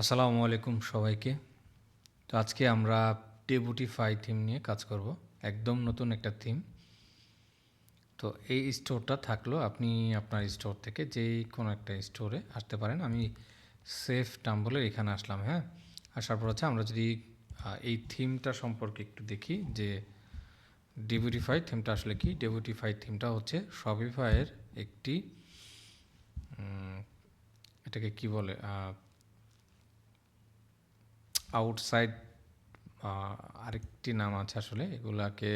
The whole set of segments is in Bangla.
আসসালামু আলাইকুম সবাইকে। তো আজকে আমরা ডেবুটিফাই থিম নিয়ে কাজ করব। একদম নতুন একটা থিম তো এই স্টোরটা থাকল, আপনি আপনার স্টোর থেকে যেই কোনো একটা স্টোরে আসতে পারেন। আমি সেফ টাম্বলের এখানে আসলাম হ্যাঁ? আসার পর হচ্ছে আমরা যদি এই থিমটা সম্পর্কে একটু দেখি যে ডেবুটিফাই থিমটা আসলে কি? ডেবুটিফাই থিমটা হচ্ছে শপিফাইয়ের একটি এটাকে কি বলে? আউটসাইড আরেকটি নাম আছে আসলে, এগুলাকে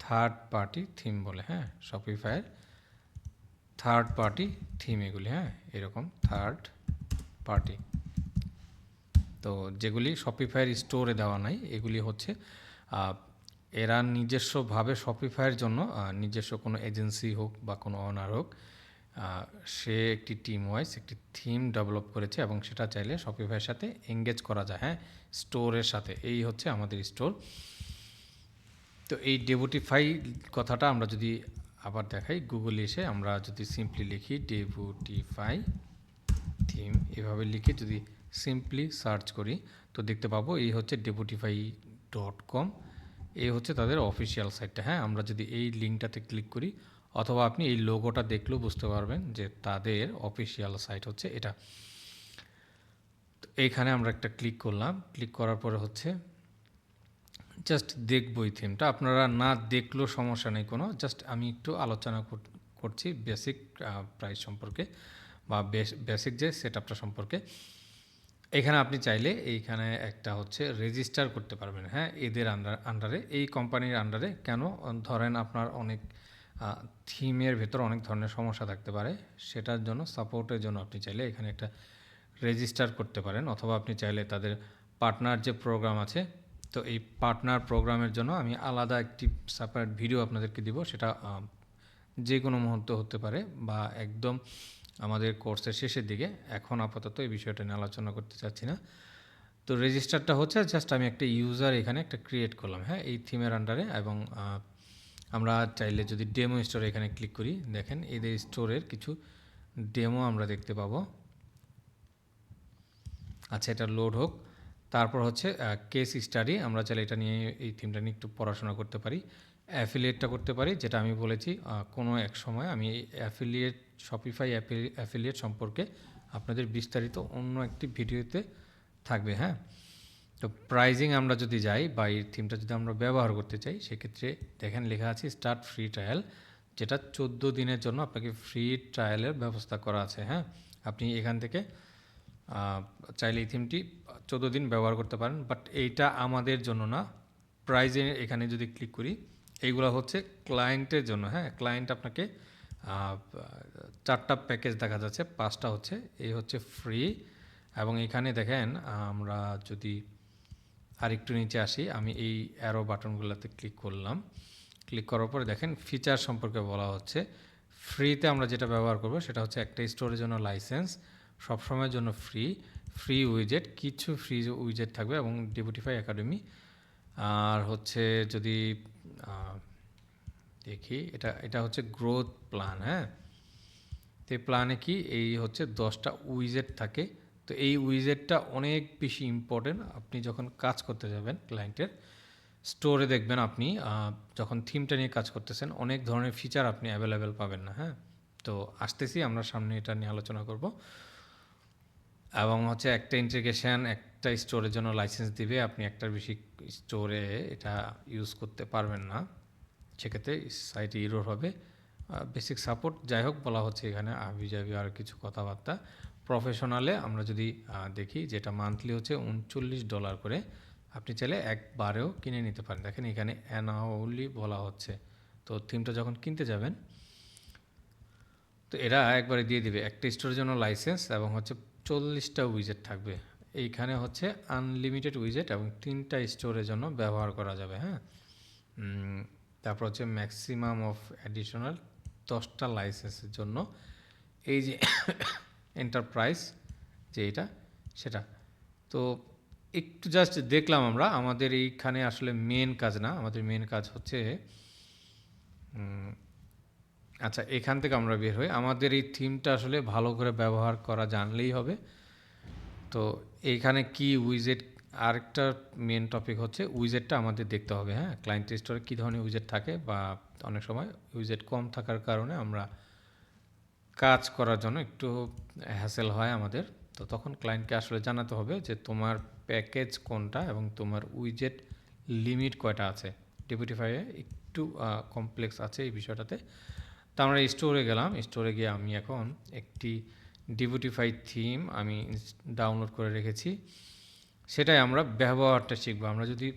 থার্ড পার্টি থিম বলে হ্যাঁ? শপিফাইয়ের থার্ড পার্টি থিম এগুলি হ্যাঁ? এরকম থার্ড পার্টি তো যেগুলি শপিফাইয়ের স্টোরে দেওয়া নাই, এগুলি হচ্ছে এরা নিজস্বভাবে শপিফাইয়ের জন্য নিজস্ব কোনো এজেন্সি হোক বা কোনো অনার হোক সে একটি টিম ওয়াইজ একটি থিম ডেভেলপ করেছে এবং সেটা চাইলে শপিফাইয়ের সাথে এঙ্গেজ করা যায় হ্যাঁ? স্টোরের সাথে। এই হচ্ছে আমাদের স্টোর তো এই ডেবুটিফাই কথাটা আমরা যদি আবার দেখাই গুগলে এসে আমরা যদি সিম্পলি লিখি ডেবুটিফাই থিম এভাবে লিখে যদি সিম্পলি সার্চ করি, তো দেখতে পাবো এই হচ্ছে ডেবুটিফাই ডট কম এই হচ্ছে তাদের অফিসিয়াল সাইটটা হ্যাঁ? আমরা যদি এই লিঙ্কটাতে ক্লিক করি অথবা আপনি এই লোগোটা দেখলেও বুঝতে পারবেন যে তাদের অফিসিয়াল সাইট হচ্ছে এটা। এইখানে আমরা একটা ক্লিক করলাম। ক্লিক করার পরে হচ্ছে জাস্ট দেখব এই থিমটা আপনারা না দেখলেও সমস্যা নেই কোনো। জাস্ট আমি একটু আলোচনা কর- করছি বেসিক প্রাইস সম্পর্কে বা বেসিক যে সেট সম্পর্কে। এখানে আপনি চাইলে এইখানে একটা হচ্ছে রেজিস্টার করতে পারবেন। হ্যাঁ এদের আন্ডার আন্ডারে এই কোম্পানির আন্ডারে কেন? ধরেন আপনার অনেক থিমের ভেতর অনেক ধরনের সমস্যা থাকতে পারে। সেটার জন্য, সাপোর্টের জন্য আপনি চাইলে এখানে একটা রেজিস্টার করতে পারেন, অথবা আপনি চাইলে তাদের পার্টনার যে প্রোগ্রাম আছে, তো এই পার্টনার প্রোগ্রামের জন্য আমি আলাদা একটি সেপারেট ভিডিও আপনাদেরকে দিব। সেটা যে কোনো মুহূর্তে হতে পারে বা একদম আমাদের কোর্সের শেষের দিকে। এখন আপাতত এই বিষয়টা নিয়ে আলোচনা করতে চাচ্ছি না। তো রেজিস্টারটা হচ্ছে, জাস্ট আমি একটা ইউজার এখানে একটা ক্রিয়েট করলাম। হ্যাঁ এই থিমের আন্ডারে এবং আমরা চাইলে যদি ডেমো স্টোরে এখানে ক্লিক করি, দেখেন এদের স্টোরের কিছু ডেমো আমরা দেখতে পাবো। আচ্ছা এটা লোড হোক। তারপর হচ্ছে কেস স্টাডি আমরা চাইলে এটা নিয়ে এই থিমটা নিয়ে একটু পড়াশোনা করতে পারি। অ্যাফিলিয়েটটা করতে পারি, যেটা আমি বলেছি কোনো এক সময় আমি অ্যাফিলিয়েট শপিফাই অ্যাফিলিয়েট সম্পর্কে আপনাদের বিস্তারিত অন্য একটি ভিডিওতে থাকবে হ্যাঁ? তো প্রাইজিং আমরা যদি যাই বা এই থিমটা যদি আমরা ব্যবহার করতে চাই, সেক্ষেত্রে দেখেন লেখা আছে স্টার্ট ফ্রি ট্রায়াল যেটা চোদ্দ দিনের জন্য আপনাকে ফ্রি ট্রায়ালের ব্যবস্থা করা আছে হ্যাঁ? আপনি এখান থেকে চাইলে এই থিমটি চোদ্দ দিন ব্যবহার করতে পারেন বাট এইটা আমাদের জন্য না। প্রাইজে এখানে যদি ক্লিক করি, এইগুলো হচ্ছে ক্লায়েন্টের জন্য হ্যাঁ? ক্লায়েন্ট আপনাকে চারটা প্যাকেজ দেখা যাচ্ছে, পাঁচটা হচ্ছে, এই হচ্ছে ফ্রি এবং এখানে দেখেন আমরা যদি আরেকটু নিচে আসি, আমি এই অ্যারো বাটনগুলোতে ক্লিক করলাম। ক্লিক করার পরে দেখেন ফিচার সম্পর্কে বলা হচ্ছে। ফ্রিতে আমরা যেটা ব্যবহার করব সেটা হচ্ছে একটা স্টোরের জন্য লাইসেন্স সবসময়ের জন্য ফ্রি ফ্রি উইজেট কিছু ফ্রি উইজেট থাকবে এবং ডেপুটিফাই একাডেমি আর হচ্ছে যদি দেখি, এটা এটা হচ্ছে গ্রোথ প্ল্যান হ্যাঁ? তো প্ল্যানে কি, এই হচ্ছে দশটা উইজেট থাকে। তো এই উইজেটটা অনেক বেশি ইম্পর্টেন্ট আপনি যখন কাজ করতে যাবেন ক্লায়েন্টের স্টোরে দেখবেন আপনি যখন থিমটা নিয়ে কাজ করতেছেন, অনেক ধরনের ফিচার আপনি অ্যাভেলেবেল পাবেন না হ্যাঁ? তো আসতেছি, আমরা সামনে এটা নিয়ে আলোচনা করব। এবং হচ্ছে একটা ইন্টিগ্রেশন একটা স্টোরের জন্য লাইসেন্স দিবে, আপনি একটার বেশি স্টোরে এটা ইউজ করতে পারবেন না। সেক্ষেত্রে সাইটে ইরোর হবে। বেসিক সাপোর্ট যাই হোক, বলা হচ্ছে এখানে আবি যাবি আর কিছু কথাবার্তা। প্রফেশনালে আমরা যদি দেখি যেটা মান্থলি হচ্ছে উনচল্লিশ ডলার করে, আপনি চাইলে একবারেও কিনে নিতে পারেন। দেখেন এখানে অ্যানাউলি বলা হচ্ছে। তো থিমটা যখন কিনতে যাবেন, তো এরা একবারে দিয়ে দিবে। একটা স্টোরের জন্য লাইসেন্স এবং হচ্ছে চল্লিশটা উইজেট থাকবে। এইখানে হচ্ছে আনলিমিটেড উইজেট এবং তিনটা স্টোরের জন্য ব্যবহার করা যাবে হ্যাঁ? তারপর হচ্ছে ম্যাক্সিমাম অফ অ্যাডিশনাল দশটা লাইসেন্সের জন্য। এই যে এন্টারপ্রাইজ যে এটা, সেটা। তো একটু জাস্ট দেখলাম আমরা, আমাদের এইখানে আসলে মেন কাজ না, আমাদের মেন কাজ হচ্ছে আচ্ছা এখান থেকে আমরা বের হই। আমাদের এই থিমটা আসলে ভালো করে ব্যবহার করা জানলেই হবে। তো এইখানে কি উইজেট আরেকটা মেন টপিক হচ্ছে উইজেটটা আমাদের দেখতে হবে হ্যাঁ? ক্লায়েন্ট স্টোরে কী ধরনের উইজেট থাকে বা অনেক সময় উইজেট কম থাকার কারণে আমরা কাজ করার জন্য একটু হ্যাসেল হয় আমাদের। তো তখন ক্লায়েন্টকে আসলে জানাতে হবে যে, তোমার প্যাকেজ কোনটা এবং তোমার উইজেট লিমিট কয়টা আছে? ডিপিটিফাইয়ে একটু কমপ্লেক্স আছে এই বিষয়টাতে। তো আমরা স্টোরে গেলাম। স্টোরে গিয়ে আমি এখন একটি ডিপিটিফাই থিম আমি ডাউনলোড করে রেখেছি। সেটাই আমরা ব্যবহারটা শিখব। আমরা যদি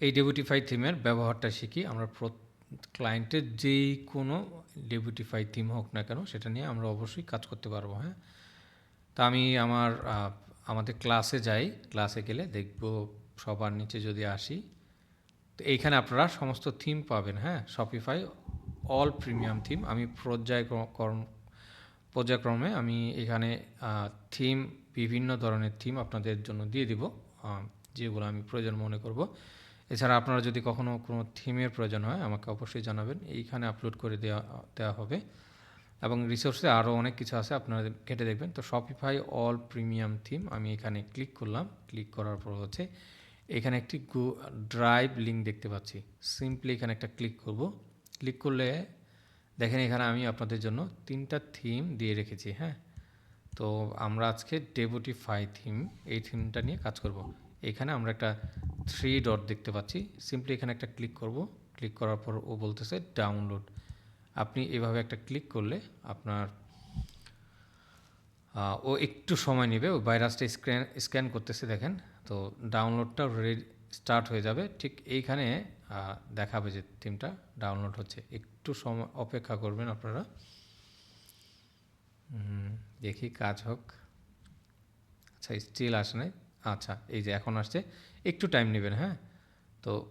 এই ডেবিটিফাই থিমের ব্যবহারটা শিখি, আমরা ক্লায়েন্টের যেই কোনো ডেবিটিফাই থিম হোক না কেন, সেটা নিয়ে আমরা অবশ্যই কাজ করতে পারব হ্যাঁ? তা আমি আমার আমাদের ক্লাসে যাই ক্লাসে গেলে দেখব সবার নিচে যদি আসি, তো এইখানে আপনারা সমস্ত থিম পাবেন হ্যাঁ? শপিফাই অল প্রিমিয়াম থিম আমি পর্যায়ক্রম, পর্যায়ক্রমে আমি এখানে থিম বিভিন্ন ধরনের থিম আপনাদের জন্য দিয়ে দিব যেগুলো আমি প্রয়োজন মনে করব। এছাড়া আপনারা যদি কখনো কোনো থিমের প্রয়োজন হয়, আমাকে অবশ্যই জানাবেন। এইখানে আপলোড করে দেওয়া দেওয়া হবে। এবং রিসোর্সে আরও অনেক কিছু আছে, আপনারা ঘেটে দেখবেন। তো শপিফাই অল প্রিমিয়াম থিম আমি এখানে ক্লিক করলাম। ক্লিক করার পর হচ্ছে, এখানে একটি গো ড্রাইভ লিঙ্ক দেখতে পাচ্ছি। সিম্পলি এখানে একটা ক্লিক করব। ক্লিক করলে দেখেন এখানে আমি আপনাদের জন্য তিনটা থিম দিয়ে রেখেছি হ্যাঁ? তো আমরা আজকে ডেবুটিফাই থিম এই থিমটা নিয়ে কাজ করব। এখানে আমরা একটা থ্রি ডট দেখতে পাচ্ছি। সিম্পলি এখানে একটা ক্লিক করব। ক্লিক করার পর ও বলতেছে ডাউনলোড আপনি এভাবে একটা ক্লিক করলে আপনার ও একটু সময় নেবে। ও ভাইরাসটা স্ক্যান স্ক্যান করতেছে দেখেন। তো ডাউনলোডটা রেডি স্টার্ট হয়ে যাবে। ঠিক এইখানে দেখাবে যে থিমটা ডাউনলোড হচ্ছে। একটু সময়, অপেক্ষা করবেন আপনারা। দেখি কাজ হোক। আচ্ছা স্টিল আসে নাই। আচ্ছা এই যে এখন আসছে। একটু টাইম নেবেন হ্যাঁ? তো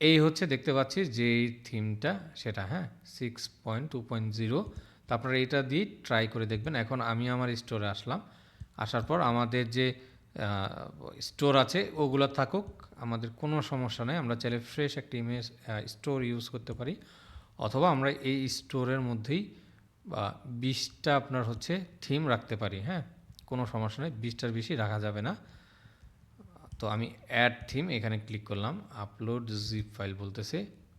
এই হচ্ছে দেখতে পাচ্ছি যে থিমটা সেটা হ্যাঁ? Six point two point zero তারপরে এটা দিয়ে ট্রাই করে দেখবেন। এখন আমি আমার স্টোরে আসলাম। আসার পর আমাদের যে স্টোর আছে, ওগুলো থাকুক, আমাদের কোনো সমস্যা নেই। আমরা চাইলে ফ্রেশ একটা ইমেজ স্টোর ইউজ করতে পারি। অথবা আমরা এই স্টোরের মধ্যেই, বা বিশটা আপনার হচ্ছে থিম রাখতে পারি হ্যাঁ? কোনো সমস্যা নেই। বিশটার বেশি রাখা যাবে না। তো আমি অ্যাড থিম এখানে ক্লিক করলাম আপলোড জিপ ফাইল বলতেছে।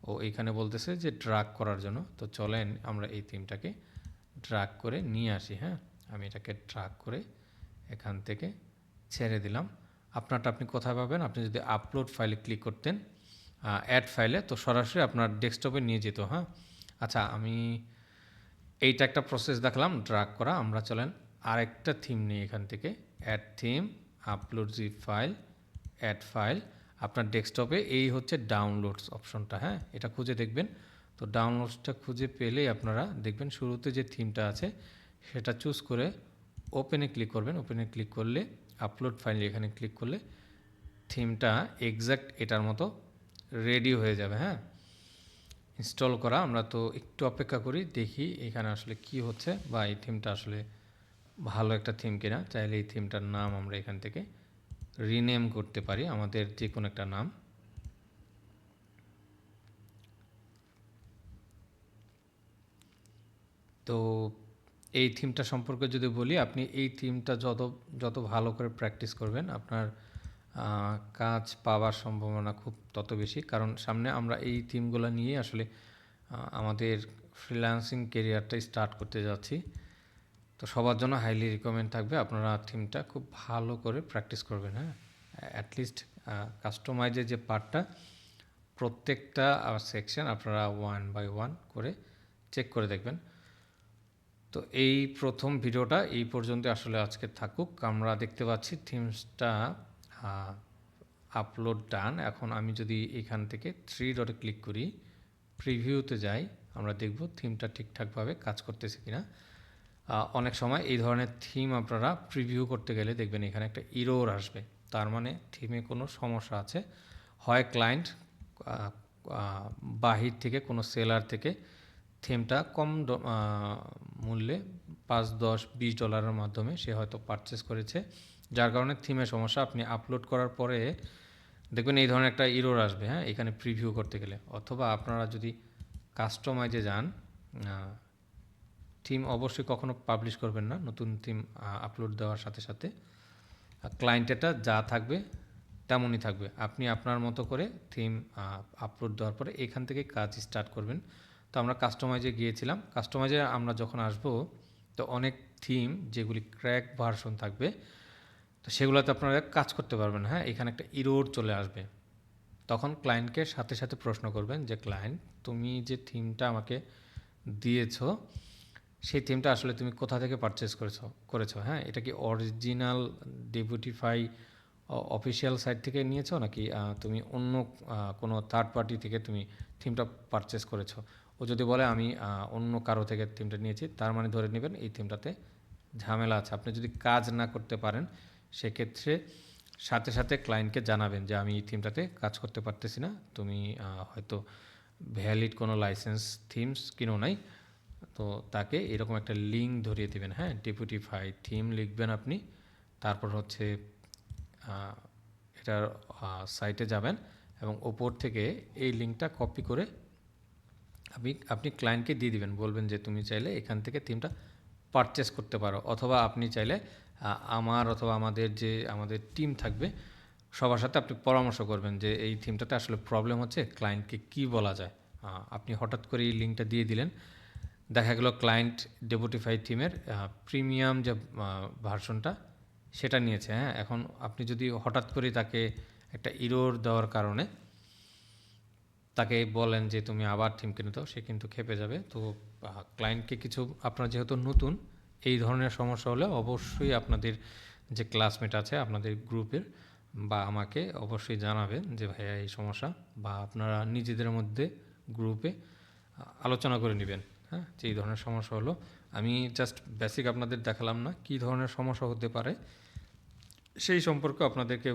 ও এখানে বলতেছে যে ড্রাগ করার জন্য। তো চলেন আমরা এই থিমটাকে ড্রাগ করে নিয়ে আসি হ্যাঁ? আমি এটাকে ড্রাগ করে এখান থেকে ছেড়ে দিলাম। আপনারটা আপনি কোথায় পাবেন? আপনি যদি আপলোড ফাইলে ক্লিক করতেন অ্যাড ফাইলে তো সরাসরি আপনার ডেস্কটপে নিয়ে যেত হ্যাঁ? আচ্ছা আমি এইটা একটা প্রসেস দেখলাম ড্রাগ করা। আমরা চলেন আরেকটা থিম নিই এখান থেকে। Add theme upload zip file add file আপনার ডেস্কটপে এই হচ্ছে ডাউনলোডস অপশনটা হ্যাঁ? এটা খুঁজে দেখবেন। তো ডাউনলোডসটা খুঁজে পেলেই আপনারা দেখবেন শুরুতে যে থিমটা আছে, সেটা চুজ করে ওপেনে ক্লিক করবেন। ওপেনে ক্লিক করলে আপলোড ফাইল এখানে ক্লিক করলে থিমটা এক্স্যাক্ট এটার মতো রেডি হয়ে যাবে হ্যাঁ? ইনস্টল করা, আমরা তো একটু অপেক্ষা করি, দেখি এখানে আসলে কি হচ্ছে বা এই থিমটা আসলে ভালো একটা থিম কিনা। চাইলে এই থিমটার নাম আমরা এখান থেকে রিনেম করতে পারি, আমাদের যে কোনো একটা নাম। তো এই থিমটা সম্পর্কে যদি বলি, আপনি এই থিমটা যত যত ভালো করে প্র্যাকটিস করবেন, আপনার কাজ পাওয়ার সম্ভাবনা খুব তত বেশি। কারণ সামনে আমরা এই থিমগুলো নিয়ে আসলে আমাদের ফ্রিল্যান্সিং কেরিয়ারটা স্টার্ট করতে যাচ্ছি। তো সবার জন্য হাইলি রিকমেন্ড থাকবে। আপনারা থিমটা খুব ভালো করে প্র্যাকটিস করবেন হ্যাঁ? অ্যাটলিস্ট কাস্টমাইজের যে পার্টটা প্রত্যেকটা সেকশন আপনারা ওয়ান বাই ওয়ান করে চেক করে দেখবেন। তো এই প্রথম ভিডিওটা এই পর্যন্ত আসলে আজকে থাকুক। আমরা দেখতে পাচ্ছি থিমসটা আপলোড ডান এখন আমি যদি এখান থেকে থ্রি ডটে ক্লিক করি প্রিভিউতে যাই আমরা দেখব থিমটা ঠিকঠাকভাবে কাজ করতেছে কিনা। আহ, অনেক সময় এই ধরনের থিম আপনারা প্রিভিউ করতে গেলে দেখবেন এখানে একটা ইরোর আসবে। তার মানে থিমে কোনো সমস্যা আছে। হয় ক্লায়েন্ট বাহির থেকে কোনো সেলার থেকে থিমটা কম মূল্যে পাঁচ, দশ, বিশ ডলারের মাধ্যমে সে হয়তো পারচেস করেছে। যার কারণে থিমের সমস্যা, আপনি আপলোড করার পরে দেখবেন এই ধরনের একটা ইরোর আসবে হ্যাঁ এখানে প্রিভিউ করতে গেলে। অথবা আপনারা যদি কাস্টমাইজে যান থিম অবশ্যই কখনো পাবলিশ করবেন না। নতুন থিম আপলোড দেওয়ার সাথে সাথে। ক্লায়েন্টেরটা যা থাকবে, তেমনই থাকবে। আপনি আপনার মতো করে থিম আপলোড দেওয়ার পরে এখান থেকে কাজ স্টার্ট করবেন। তো আমরা কাস্টমাইজে গিয়েছিলাম। কাস্টমাইজে আমরা যখন আসব, তো অনেক থিম যেগুলি ক্র্যাক ভার্সন থাকবে, তো সেগুলোতে আপনারা কাজ করতে পারবেন। হ্যাঁ এখানে একটা ইরোড চলে আসবে। তখন ক্লায়েন্টকে সাথে সাথে প্রশ্ন করবেন যে ক্লায়েন্ট তুমি যে থিমটা আমাকে দিয়েছ সেই থিমটা আসলে তুমি কোথা থেকে পারচেস করেছ করেছ? হ্যাঁ এটা কি অরিজিনাল ডেপুটিফাই অফিসিয়াল সাইট থেকে নিয়েছো নাকি তুমি অন্য কোনো থার্ড পার্টি থেকে তুমি থিমটা পারচেস করেছ? ও যদি বলে আমি অন্য কারও থেকে থিমটা নিয়েছি, তার মানে ধরে নেবেন এই থিমটাতে ঝামেলা আছে। আপনি যদি কাজ না করতে পারেন, সেক্ষেত্রে সাথে সাথে ক্লায়েন্টকে জানাবেন যে আমি এই থিমটাতে কাজ করতে পারতেছি না, তুমি হয়তো ভ্যালিড কোনো লাইসেন্স থিমস কিনো নাই তো তাকে এরকম একটা লিঙ্ক ধরিয়ে দিবেন হ্যাঁ? ডেপুটিফাই থিম লিখবেন আপনি, তারপর হচ্ছে এটার সাইটে যাবেন এবং ওপর থেকে এই লিঙ্কটা কপি করে আপনি আপনি ক্লায়েন্টকে দিয়ে দিবেন। বলবেন যে, তুমি চাইলে এখান থেকে থিমটা পারচেস করতে পারো। অথবা আপনি চাইলে আমার অথবা আমাদের যে, আমাদের টিম থাকবে, সবার সাথে আপনি পরামর্শ করবেন যে, এই থিমটাতে আসলে প্রবলেম হচ্ছে ক্লায়েন্টকে কি বলা যায়? আপনি হঠাৎ করে এই লিঙ্কটা দিয়ে দিলেন দেখা গেল ক্লায়েন্ট ডেপুটিফাই থিমের প্রিমিয়াম যে ভার্সনটা সেটা নিয়েছে হ্যাঁ? এখন আপনি যদি হঠাৎ করে তাকে একটা ইরোর দেওয়ার কারণে তাকে বলেন যে, তুমি আবার থিম কিনে দাও সে কিন্তু খেপে যাবে। তো ক্লায়েন্টকে কিছু, আপনার যেহেতু নতুন, এই ধরনের সমস্যা হলে অবশ্যই আপনাদের যে ক্লাসমেট আছে, আপনাদের গ্রুপের বা আমাকে অবশ্যই জানাবেন যে, ভাইয়া, এই সমস্যা বা আপনারা নিজেদের মধ্যে গ্রুপে আলোচনা করে নেবেন। হ্যাঁ যে এই ধরনের সমস্যা হলো। আমি জাস্ট বেসিক আপনাদের দেখালাম না কী ধরনের সমস্যা হতে পারে সেই সম্পর্কে আপনাদেরকে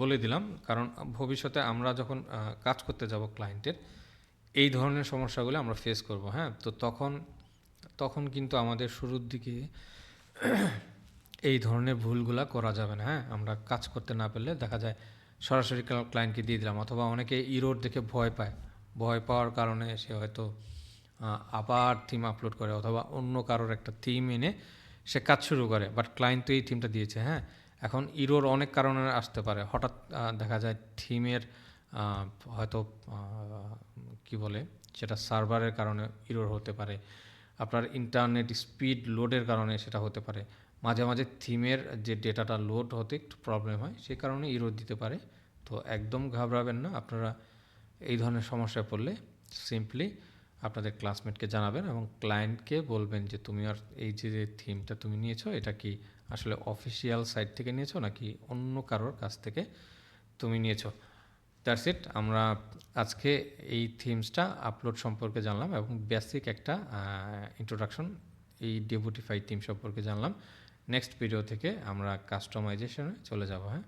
বলে দিলাম। কারণ ভবিষ্যতে আমরা যখন কাজ করতে যাব ক্লায়েন্টের এই ধরনের সমস্যাগুলো আমরা ফেস করব হ্যাঁ? তো তখন তখন কিন্তু আমাদের শুরুর দিকে এই ধরনের ভুলগুলা করা যাবে না হ্যাঁ? আমরা কাজ করতে না পারলে দেখা যায় সরাসরি ক্লায়েন্টকে দিয়ে দিলাম, অথবা অনেকে ইরোড দেখে ভয় পায়। ভয় পাওয়ার কারণে সে হয়তো আবার থিম আপলোড করে অথবা অন্য কারোর একটা থিম এনে সে কাজ শুরু করে বাট ক্লায়েন্ট তো এই থিমটা দিয়েছে হ্যাঁ? এখন ইরোর অনেক কারণে আসতে পারে, হঠাৎ দেখা যায় থিমের হয়তো কি বলে, সেটা সার্ভারের কারণে ইরোর হতে পারে, আপনার ইন্টারনেট স্পিড লোডের কারণে সেটা হতে পারে, মাঝে মাঝে থিমের যে ডেটাটা লোড হতে একটু প্রবলেম হয় সেই কারণে ইরোর দিতে পারে, তো একদম ঘাবড়াবেন না, আপনারা এই ধরনের সমস্যায় পড়লে সিম্পলি আপনাদের ক্লাসমেটকে জানাবেন এবং ক্লায়েন্টকে বলবেন যে, তুমি আর এই যে থিমটা তুমি নিয়েছো, এটা কি আসলে অফিসিয়াল সাইট থেকে নিয়েছো নাকি অন্য কারোর কাছ থেকে তুমি নিয়েছো? দ্যাটস ইট আমরা আজকে এই থিমসটা আপলোড সম্পর্কে জানলাম এবং বেসিক একটা ইন্ট্রোডাকশন এই ডেপুটিফাই থিম সম্পর্কে জানলাম। নেক্সট ভিডিও থেকে আমরা কাস্টমাইজেশনে চলে যাব হ্যাঁ?